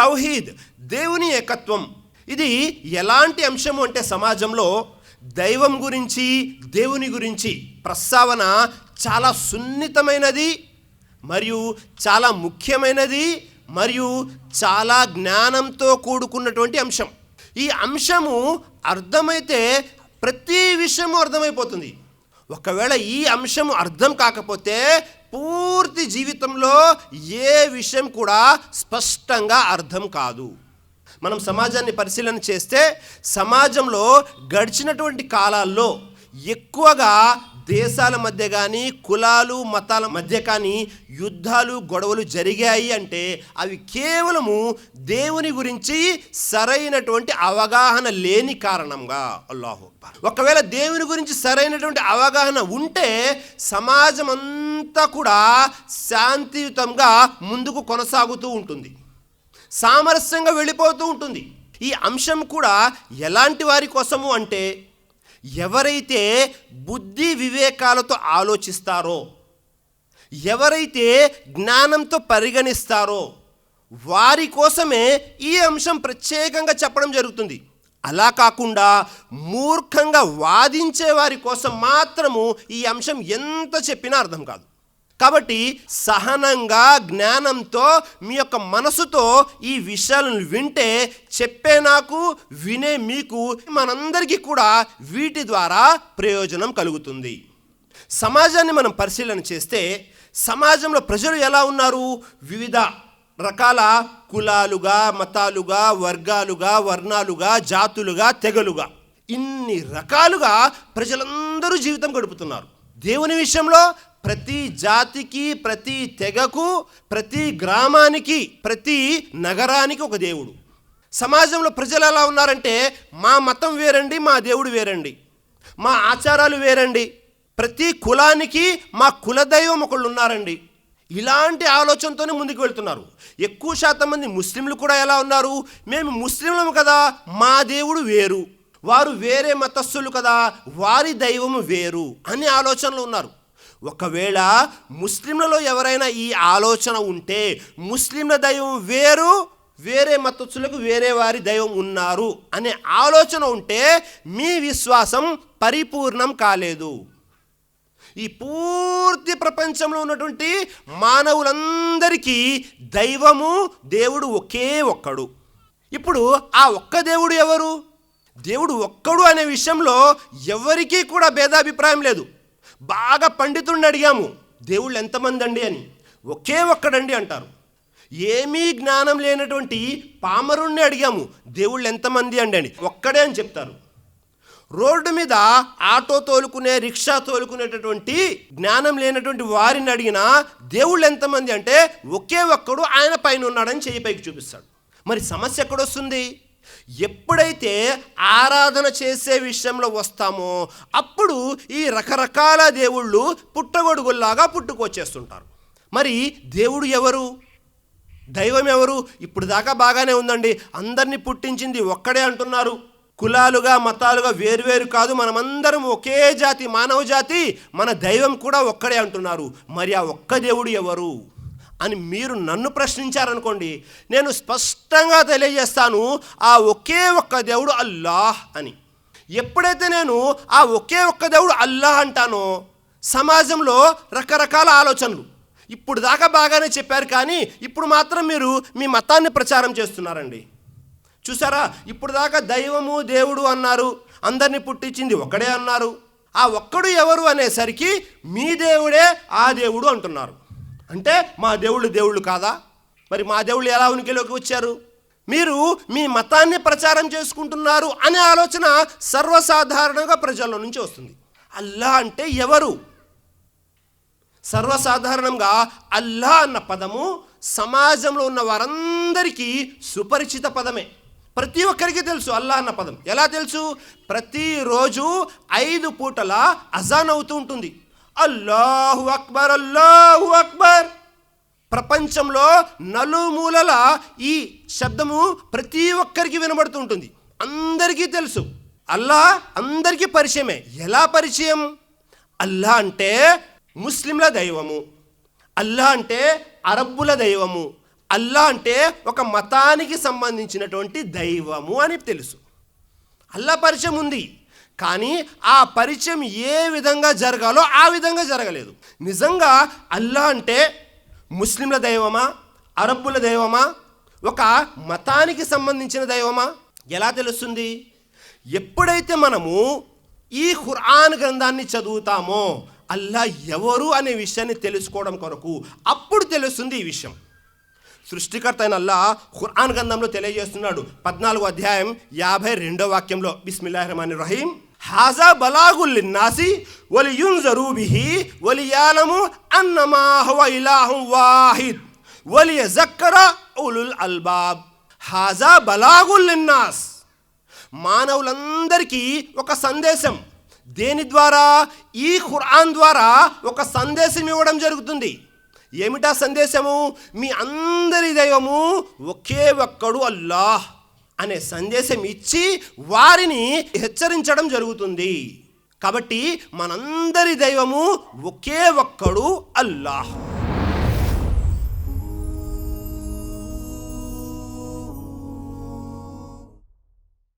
తౌహీద్ దేవుని ఏకత్వం. ఇది ఎలాంటి అంశము అంటే సమాజంలో దైవం గురించి దేవుని గురించి ప్రస్తావన చాలా సున్నితమైనది మరియు చాలా ముఖ్యమైనది మరియు చాలా జ్ఞానంతో కూడుకున్నటువంటి అంశం. ఈ అంశము అర్థమైతే ప్రతి విషయము అర్థమైపోతుంది. ఒకవేళ ఈ అంశము అర్థం కాకపోతే పూర్తి జీవితంలో ఏ విషయం కూడా స్పష్టంగా అర్థం కాదు. మనం సమాజాన్ని పరిశీలన చేస్తే సమాజంలో గడిచినటువంటి కాలాల్లో ఎక్కువగా దేశాల మధ్య కానీ కులాలు మతాల మధ్య కానీ యుద్ధాలు గొడవలు జరిగాయి అంటే అవి కేవలము దేవుని గురించి సరైనటువంటి అవగాహన లేని కారణంగా అల్లాహు ఒకవేళ దేవుని గురించి సరైనటువంటి అవగాహన ఉంటే సమాజం అంతా కూడా శాంతియుతంగా ముందుకు కొనసాగుతూ ఉంటుంది. సామరస్యంగా వెళ్ళిపోతూ ఉంటుంది. ఈ అంశం కూడా ఎలాంటి వారి కోసము అంటే ఎవరైతే బుద్ధి వివేకాలతో ఆలోచిస్తారో ఎవరైతే జ్ఞానంతో పరిగణిస్తారో వారి కోసమే ఈ అంశం ప్రత్యేకంగా చెప్పడం జరుగుతుంది. అలా కాకుండా మూర్ఖంగా వాదించే వారి కోసం మాత్రము ఈ అంశం ఎంత చెప్పినా అర్థం కాదు. కాబట్టి సహనంగా జ్ఞానంతో మీ యొక్క మనసుతో ఈ విషయాలను వింటే చెప్పే నాకు వినే మీకు మనందరికీ కూడా వీటి ద్వారా ప్రయోజనం కలుగుతుంది. సమాజాన్ని మనం పరిశీలన చేస్తే సమాజంలో ప్రజలు ఎలా ఉన్నారు? వివిధ రకాల కులాలుగా మతాలుగా వర్గాలుగా వర్ణాలుగా జాతులుగా తెగలుగా ఇన్ని రకాలుగా ప్రజలందరూ జీవితం గడుపుతున్నారు. దేవుని విషయంలో ప్రతి జాతికి ప్రతి తెగకు ప్రతి గ్రామానికి ప్రతి నగరానికి ఒక దేవుడు. సమాజంలో ప్రజలు ఎలా ఉన్నారంటే మా మతం వేరండి మా దేవుడు వేరండి. మా ఆచారాలు వేరండి. ప్రతి కులానికి మా కులదైవం ఒకళ్ళు ఉన్నారండి. ఇలాంటి ఆలోచనతోనే ముందుకు వెళ్తున్నారు. ఎక్కువ శాతం మంది ముస్లింలు కూడా ఎలా ఉన్నారు? మేము ముస్లింలం కదా మా దేవుడు వేరు. వారు వేరే మతస్థులు కదా వారి దైవము వేరు అనే ఆలోచనలు ఉన్నారు. ఒకవేళ ముస్లింలలో ఎవరైనా ఈ ఆలోచన ఉంటే ముస్లింల దైవం వేరు వేరే మతస్థులకు వేరే వారి దైవం ఉన్నారు అనే ఆలోచన ఉంటే మీ విశ్వాసం పరిపూర్ణం కాలేదు. ఈ పూర్తి ప్రపంచంలో ఉన్నటువంటి మానవులందరికీ దైవము దేవుడు ఒకే ఒక్కడు. ఇప్పుడు ఆ ఒక్క దేవుడు ఎవరు? దేవుడు ఒక్కడు అనే విషయంలో ఎవరికీ కూడా భేదాభిప్రాయం లేదు. బాగా పండితుడిని అడిగాము. దేవుళ్ళు ఎంతమంది అండి అని. ఒకే ఒక్కడండి అంటారు. ఏమీ జ్ఞానం లేనటువంటి పామరుణ్ణి అడిగాము. దేవుళ్ళు ఎంతమంది అండి అని. ఒక్కడే అని చెప్తారు. రోడ్డు మీద ఆటో తోలుకునే రిక్షా తోలుకునేటటువంటి జ్ఞానం లేనటువంటి వారిని అడిగినా దేవుళ్ళు ఎంతమంది? అంటే ఒకే ఒక్కడు ఆయన పైన ఉన్నాడని చేయి పైకి చూపిస్తాడు. మరి సమస్య ఎక్కడొస్తుంది? ఎప్పుడైతే ఆరాధన చేసే విషయంలో వస్తామో అప్పుడు ఈ రకరకాల దేవుళ్ళు పుట్టగొడుగుల్లాగా పుట్టుకొచ్చేస్తుంటారు. మరి దేవుడు ఎవరు? దైవం ఎవరు? ఇప్పుడు దాకా బాగానే ఉందండి. అందరినీ పుట్టించింది ఒక్కడే అంటున్నారు. కులాలుగా మతాలుగా వేరువేరు కాదు. మనమందరం ఒకే జాతి మానవ జాతి. మన దైవం కూడా ఒక్కడే అంటున్నారు. మరి ఆ ఒక్క దేవుడు ఎవరు? అని మీరు నన్ను ప్రశ్నించారనుకోండి నేను స్పష్టంగా తెలియజేస్తాను ఆ ఒకే ఒక్క దేవుడు అల్లాహ్ అని. ఎప్పుడైతే నేను ఆ ఒకే ఒక్క దేవుడు అల్లాహ్ అంటానో సమాజంలో రకరకాల ఆలోచనలు. ఇప్పుడు దాకా బాగానే చెప్పారు కానీ ఇప్పుడు మాత్రం మీరు మీ మతాన్ని ప్రచారం చేస్తున్నారండి. చూసారా? ఇప్పుడు దాకా దైవము దేవుడు అన్నారు అందరినీ పుట్టించింది ఒకడే అన్నారు. ఆ ఒక్కడు ఎవరు అనేసరికి మీ దేవుడే ఆ దేవుడు అంటున్నారు. అంటే మా దేవుళ్ళు దేవుళ్ళు కాదా? మరి మా దేవుళ్ళు ఎలా ఉనికిలోకి వచ్చారు? మీరు మీ మతాన్ని ప్రచారం చేసుకుంటున్నారు అనే ఆలోచన సర్వసాధారణంగా ప్రజల నుంచి వస్తుంది. అల్లా అంటే ఎవరు? సర్వసాధారణంగా అల్లా అన్న పదము సమాజంలో ఉన్న వారందరికీ సుపరిచిత పదమే. ప్రతి ఒక్కరికి తెలుసు అల్లా అన్న పదం. ఎలా తెలుసు? ప్రతిరోజు ఐదు పూటల అజాన్ అవుతూ ఉంటుంది. అల్లాహు అక్బర్ అల్లాహు అక్బర్. ప్రపంచంలో నలుమూలల ఈ శబ్దము ప్రతి ఒక్కరికి వినబడుతూ ఉంటుంది. అందరికీ తెలుసు. అల్లా అందరికీ పరిచయమే. ఎలా పరిచయం? అల్లా అంటే ముస్లింల దైవము. అల్లా అంటే అరబ్బుల దైవము. అల్లా అంటే ఒక మతానికి సంబంధించినటువంటి దైవము అని తెలుసు. అల్లా పరిచయం ఉంది. కానీ ఆ పరిచయం ఏ విధంగా జరగాలో ఆ విధంగా జరగలేదు. నిజంగా అల్లా అంటే ముస్లింల దైవమా? అరబ్బుల దైవమా? ఒక మతానికి సంబంధించిన దైవమా? ఎలా తెలుస్తుంది? ఎప్పుడైతే మనము ఈ ఖురాన్ గ్రంథాన్ని చదువుతామో అల్లా ఎవరు అనే విషయాన్ని తెలుసుకోవడం కొరకు అప్పుడు తెలుస్తుంది ఈ విషయం. సృష్టికర్త అయిన అల్లా ఖురాన్ గ్రంథంలో తెలియజేస్తున్నాడు. పద్నాలుగు అధ్యాయం యాభై రెండో వాక్యంలో. బిస్మిల్లాహ్ రహమాన్ రహీం హాజా బలాగుల్ నాసి వలి యున్జరు బిహి వలి యాలము అన్నమా హువ వాహిద్ వలి జక్కర ఉలుల్ అల్బాబ్. హాజా బలాగుల్ లిన్నాస్ మానవులందరికీ ఒక సందేశం. దేని ద్వారా? ఈ ఖురాన్ ద్వారా ఒక సందేశం ఇవ్వడం జరుగుతుంది. ఏమిటా సందేశము? మీ అందరి దైవము ఒకే ఒక్కడు అల్లాహ్. అనే సందేశం ఇచ్చి వారిని హెచ్చరించడం జరుగుతుంది. కాబట్టి మనందరి దైవము ఒకే ఒక్కడు అల్లాహ్.